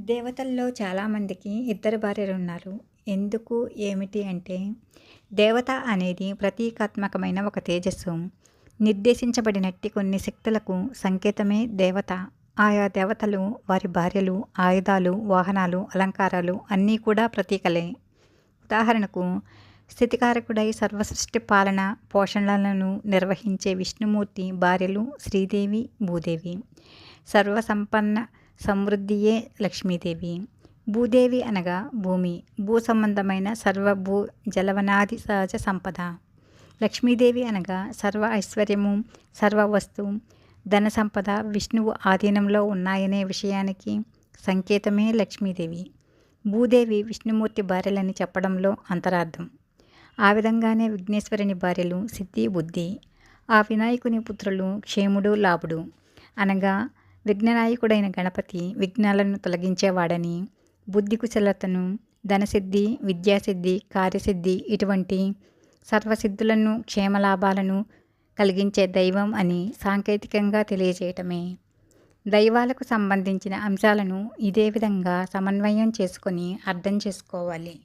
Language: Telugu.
దేవతల్లో చాలామందికి ఇద్దరు భార్యలు ఉన్నారు ఎందుకు ఏమిటి అంటే దేవత అనేది ప్రతీకాత్మకమైన ఒక తేజస్సు. నిర్దేశించబడినట్టి కొన్ని శక్తులకు సంకేతమే దేవత. ఆయా దేవతలు, వారి భార్యలు, ఆయుధాలు, వాహనాలు, అలంకారాలు అన్నీ కూడా ప్రతీకలే. ఉదాహరణకు స్థితికారకుడై సర్వసృష్టి పాలన, పోషణలను నిర్వహించే విష్ణుమూర్తి భార్యలు శ్రీదేవి, భూదేవి. సర్వసంపన్న సమృద్ధియే లక్ష్మీదేవి. భూదేవి అనగా భూమి, భూ సంబంధమైన సర్వ భూ జలవనాది సహజ సంపద. లక్ష్మీదేవి అనగా సర్వ ఐశ్వర్యము, సర్వ వస్తు, ధన సంపద విష్ణువు ఆధీనంలో ఉన్నాయనే విషయానికి సంకేతమే లక్ష్మీదేవి. భూదేవి విష్ణుమూర్తి భార్యలని చెప్పడంలో అంతరార్థం. ఆ విధంగానే విఘ్నేశ్వరుని భార్యలు సిద్ధి, బుద్ధి. ఆ వినాయకుని పుత్రులు క్షేముడు, లాభుడు. అనగా విఘ్ననాయకుడైన గణపతి విఘ్నాలను తొలగించేవాడని, బుద్ధి కుశలతను, ధనసిద్ధి, విద్యాసిద్ధి, కార్యసిద్ధి ఇటువంటి సర్వసిద్ధులను, క్షేమలాభాలను కలిగించే దైవం అని సాంకేతికంగా తెలియజేయటమే. దైవాలకు సంబంధించిన అంశాలను ఇదే విధంగా సమన్వయం చేసుకొని అర్థం చేసుకోవాలి.